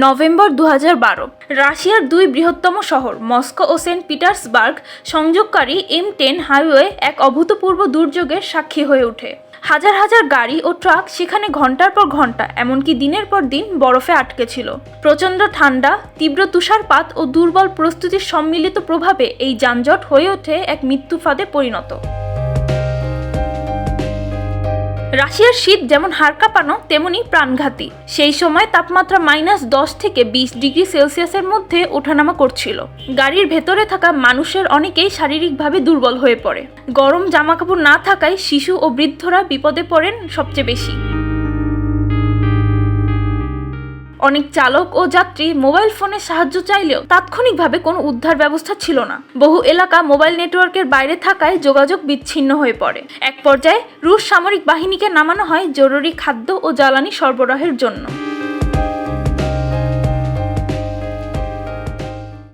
November দু হাজার বারো। রাশিয়ার দুই বৃহত্তম শহর, মস্কো ও সেন্ট পিটার্সবার্গ, সংযোগকারী এম টেন হাইওয়ে এক অভূতপূর্ব দুর্যোগের সাক্ষী হয়ে ওঠে। হাজার হাজার গাড়ি ও ট্রাক সেখানে ঘণ্টার পর ঘণ্টা এমনকি দিনের পর দিন বরফে আটকে ছিল। প্রচণ্ড ঠান্ডা, তীব্র তুষারপাত ও দুর্বল প্রস্তুতির সম্মিলিত প্রভাবে এই যানজট হয়ে ওঠে এক মৃত্যুফাদে পরিণত। রাশিয়ার শীত যেমন হাড় কাঁপানো, তেমনি প্রাণঘাতী। সেই সময় তাপমাত্রা মাইনাস দশ থেকে বিশ ডিগ্রি সেলসিয়াসের মধ্যে ওঠানামা করছিল। গাড়ির ভেতরে থাকা মানুষের অনেকেই শারীরিকভাবে দুর্বল হয়ে পড়ে। গরম জামাকাপড় না থাকায় শিশু ও বৃদ্ধরা বিপদে পড়েন সবচেয়ে বেশি। অনেক চালক ও যাত্রী মোবাইল ফোনের সাহায্য চাইলেও তাৎক্ষণিকভাবে কোনো উদ্ধার ব্যবস্থা ছিল না। বহু এলাকা মোবাইল নেটওয়ার্কের বাইরে থাকায় যোগাযোগ বিচ্ছিন্ন হয়ে পড়ে। এক পর্যায়ে রুশ সামরিক বাহিনীকে নামানো হয় জরুরি খাদ্য ও জ্বালানি সরবরাহের জন্য।